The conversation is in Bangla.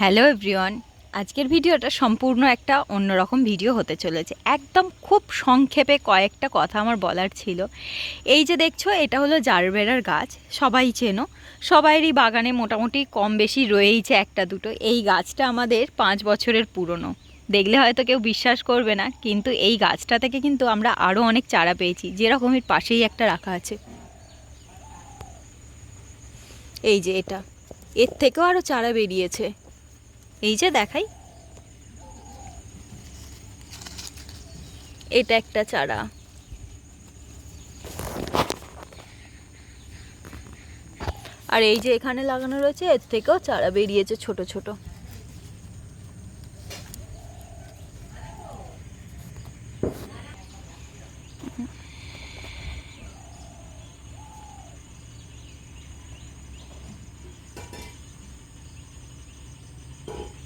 হ্যালো এভরিওয়ান, আজকের ভিডিওটা সম্পূর্ণ একটা অন্যরকম ভিডিও হতে চলেছে। একদম খুব সংক্ষেপে কয়েকটা কথা আমার বলার ছিল। এই যে দেখছ, এটা হলো জারবেরার গাছ, সবাই চেনো। সবাইরই বাগানে মোটামুটি কম বেশি রয়েইছে একটা দুটো। এই গাছটা আমাদের পাঁচ বছরের পুরনো। দেখলে হয়তো কেউ বিশ্বাস করবে না, কিন্তু এই গাছটা থেকে কিন্তু আমরা আরও অনেক চারা পেয়েছি, যেরকম এর পাশেই একটা রাখা আছে। এই যে এটা। এর থেকেও আরও চারা বেরিয়েছে। এই যে দেখাই। এটা একটা চারা। আর এই যে এখানে লাগানো রয়েছে, এর থেকেও চারা বেরিয়েছে ছোট ছোট। Oh.